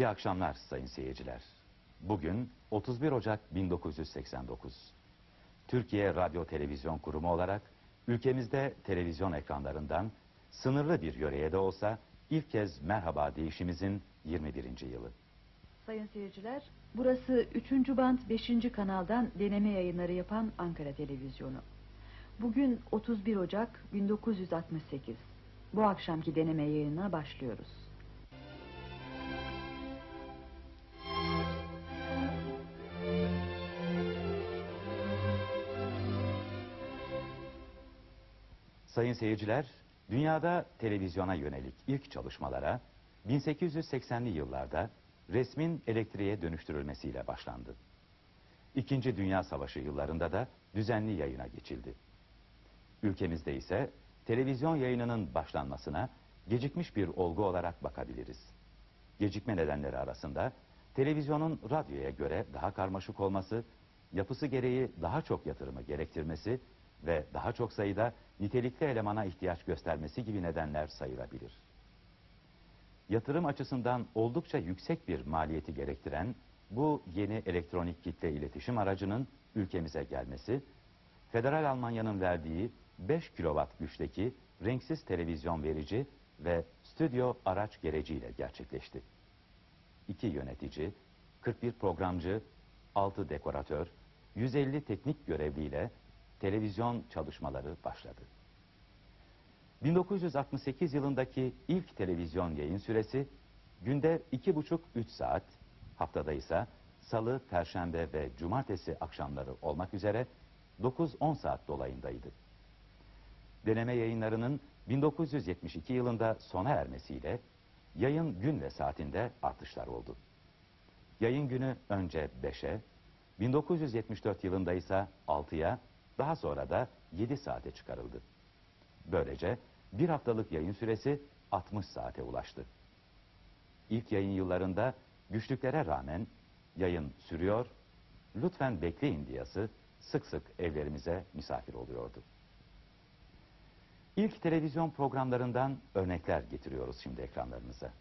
İyi akşamlar sayın seyirciler. Bugün 31 Ocak 1989. Türkiye Radyo Televizyon Kurumu olarak ülkemizde televizyon ekranlarından sınırlı bir yöreye de olsa ilk kez merhaba deyişimizin 21. yılı. Sayın seyirciler, burası 3. band 5. kanaldan deneme yayınları yapan Ankara Televizyonu. Bugün 31 Ocak 1968. Bu akşamki deneme yayınına başlıyoruz. Sayın seyirciler, dünyada televizyona yönelik ilk çalışmalara 1880'li yıllarda resmin elektriğe dönüştürülmesiyle başlandı. İkinci Dünya Savaşı yıllarında da düzenli yayına geçildi. Ülkemizde ise televizyon yayınının başlanmasına gecikmiş bir olgu olarak bakabiliriz. Gecikme nedenleri arasında televizyonun radyoya göre daha karmaşık olması, yapısı gereği daha çok yatırımı gerektirmesi ve daha çok sayıda nitelikli elemana ihtiyaç göstermesi gibi nedenler sayılabilir. Yatırım açısından oldukça yüksek bir maliyeti gerektiren bu yeni elektronik kitle iletişim aracının ülkemize gelmesi, Federal Almanya'nın verdiği 5 kW güçteki renksiz televizyon verici ve stüdyo araç gereciyle gerçekleşti. İki yönetici, 41 programcı, 6 dekoratör, 150 teknik görevliyle televizyon çalışmaları başladı. 1968 yılındaki ilk televizyon yayın süresi günde 2,5-3 saat, haftada ise salı, perşembe ve cumartesi akşamları olmak üzere 9-10 saat dolayındaydı. Deneme yayınlarının 1972 yılında sona ermesiyle yayın gün ve saatinde artışlar oldu. Yayın günü önce 5'e, 1974 yılında ise 6'ya, daha sonra da 7 saate çıkarıldı. Böylece bir haftalık yayın süresi 60 saate ulaştı. İlk yayın yıllarında güçlüklere rağmen yayın sürüyor, lütfen bekleyin diyası sık sık evlerimize misafir oluyordu. İlk televizyon programlarından örnekler getiriyoruz şimdi ekranlarınıza.